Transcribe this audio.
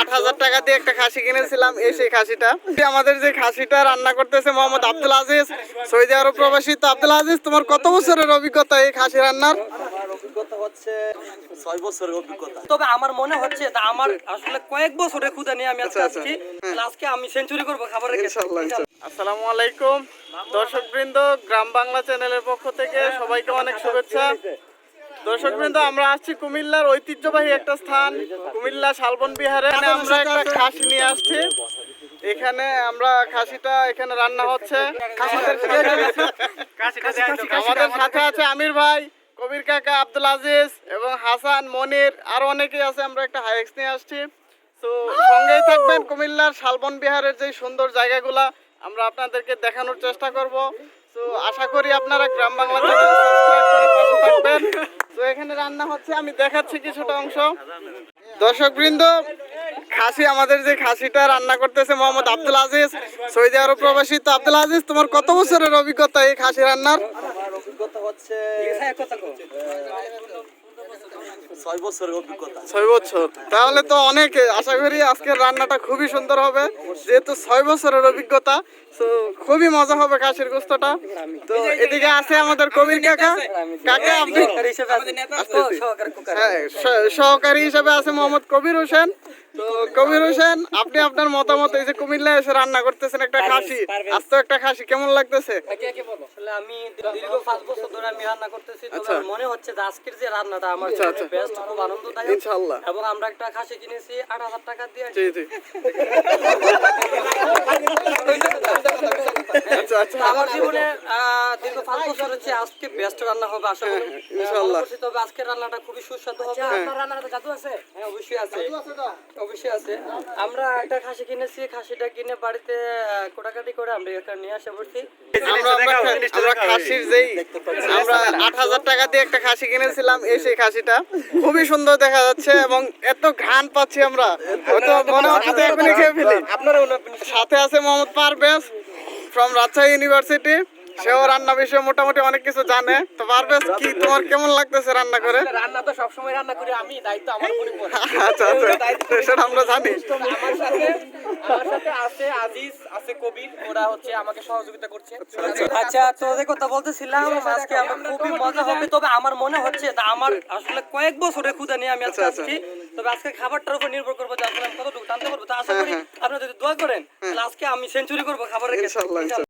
আট হাজার টাকা দিয়ে একটা খাসি কিনেছিলাম এই সেই খাসিটা। আমাদের যে খাসিটা রান্না করতেছে মোহাম্মদ আব্দুল আজিজ সৌদি আরব প্রবাসী। তো আব্দুল আজিজ তোমার কত বছরের অভিজ্ঞতা এই খাসি রান্নার? আমার অভিজ্ঞতা হচ্ছে ছয় বছরের অভিজ্ঞতা। তবে আমার মনে হচ্ছে আমার আসলে কয়েক বছরের ক্ষুদা নিয়ে আমি আজকে আচ্ছা, আচ্ছা। আসছি আজকে আমি সেঞ্চুরি করব খাবারের ক্ষেত্রে। ইনশাআল্লাহ ইনশাআল্লাহ। আসসালামু আলাইকুম। দর্শকবৃন্দ গ্রাম বাংলা চ্যানেলের পক্ষ থেকে সবাইকে অনেক শুভেচ্ছা। দর্শকবৃন্দ আমরা আসছি কুমিল্লার ঐতিহ্যবাহী একটা স্থান কুমিল্লা শালবন বিহারে। আমরা একটা খাসি নিয়ে আসছি। এখানে আমরা খাসিটা এখানে রান্না হচ্ছে। আমাদের সাথে- আমাদের সাথে আছে আমির ভাই কবির কাকা আব্দুল আজিজ এবং হাসান মনির আরও অনেকেই আছে আমরা একটা হাইক্স নিয়ে আসছি। তো সঙ্গেই থাকবেন কুমিল্লার শালবন বিহারের যে সুন্দর জায়গাগুলা আমরা আপনাদেরকে দেখানোর চেষ্টা করব। তো আশা করি আপনারা গ্রাম বাংলা চ্যানেল সাবস্ক্রাইব করে পাশে থাকবেন তো এখানে রান্না হচ্ছে, আমি দেখাচ্ছি কিছুটা অংশ দর্শকবৃন্দ, খাসি, আমাদের যে খাসিটা রান্না করতেছে মোহাম্মদ আব্দুল আজিজ, সৌদি আরব প্রবাসী তো আব্দুল আজিজ, তোমার কত বছরের অভিজ্ঞতা এই খাসি রান্নার অভিজ্ঞতা হচ্ছে। ছয় বছরের অভিজ্ঞতা। ছয় বছর। তাহলে তো অনেক আশা করি আজকের রান্নাটা খুবই সুন্দর হবে। যেহেতু ছয় বছরের অভিজ্ঞতা তো খুবই মজা হবে কাশির গোস্তটা। তো এদিকে আছে আমাদের কবির কাকা। কাকা আপনি সহকারী হিসেবে আছে। ও, সহকারী কুকার। হ্যাঁ, সহকারী হিসেবে আছে মোহাম্মদ কবির হোসেন। তো কবির হোসেন আপনি আপনার মতামত এই যে কুমিল্লায় এসে রান্না করতেছেন একটা খাসি আজ তো একটা খাসি কেমন লাগতেছে আমি দীর্ঘ পাঁচ বছর ধরে আমি রান্না করতেছি আচ্ছা। আমার মনে হচ্ছে যে আজকের যে রান্নাটা আমার আচ্ছা, আচ্ছা। বেস্ট খুব আনন্দদায়ক ইনশাআল্লাহ। এবং আমরা একটা খাসি কিনেছি আট হাজার টাকা দিয়ে জি জি আচ্ছা আচ্ছা। আমার জীবনে দীর্ঘ পাঁচ বছর হচ্ছে আজকে বেস্ট রান্না হবে আশা করি। ইনশাআল্লাহ। তবে আজকের রান্নাটা খুবই সুস্বাদু হবে। আপনার রান্নাটা জাদু আছে? হ্যাঁ অবশ্যই আছে। অবশ্যই আছে। আমরা একটা খাসি কিনেছি খাসিটা কিনে বাড়িতে কোটাকাটি করে আমরা এখানে নিয়ে আসে পড়ছি আমরা আমরা আমরা খাসির যেই আমরা আট হাজার টাকা দিয়ে একটা খাসি কিনেছিলাম এই সেই খাসিটা। খুবই সুন্দর দেখা যাচ্ছে এবং এত ঘ্রাণ পাচ্ছি আমরা। মনে হচ্ছে এখনই খেয়ে ফেলি। সাথে আছে মোহাম্মদ পারভেজ। ফ্রম রাজশাহী ইউনিভার্সিটি সেও রান্না বিষয়ে মোটামুটি অনেক কিছু জানে। তো পারভেজ কি তোমার কেমন লাগতেছে রান্না করে? রান্না তো সবসময় রান্না করি আমি দায়িত্ব আমার আচ্ছা আচ্ছা। সেটা আমরা জানি। আমার সাথে আমার সাথে আছে আজিজ আছে কবির ওরা হচ্ছে আমাকে সহযোগিতা করছে। আচ্ছা তো যে কথা বলতেছিলাম আজকে আমরা খুবই মজা হবে তবে আমার মনে হচ্ছে তা আমার আসলে কয়েক বছরের ক্ষুদা নিয়ে আমি আজকে আচ্ছা, আসছি তবে আজকে খাবারটার উপর নির্ভর করব যে আসলে আমি কতটুকু টানতে পারব। তা আশা করি আপনারা যদি দোয়া করেন তাহলে আজকে আমি সেঞ্চুরি করব খাবারের ক্ষেত্রে।